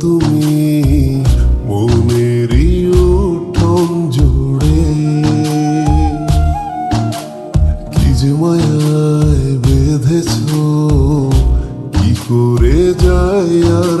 তুমি মনেরই উঠোন জোড়ে কি যে মায়ায় বেঁধেছ কি করে যায় আর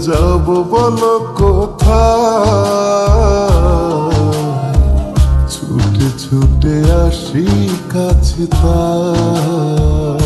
যাব বলো কথা ছুটে ছুটে আসি কাছে তাই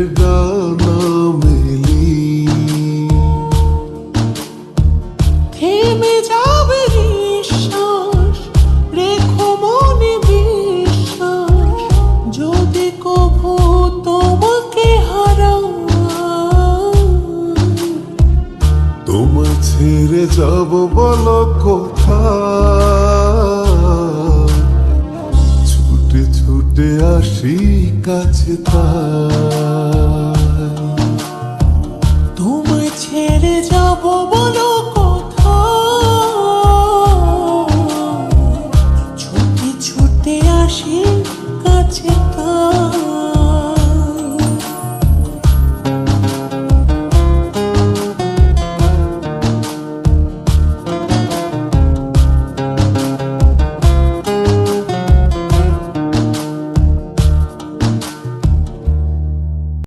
悸动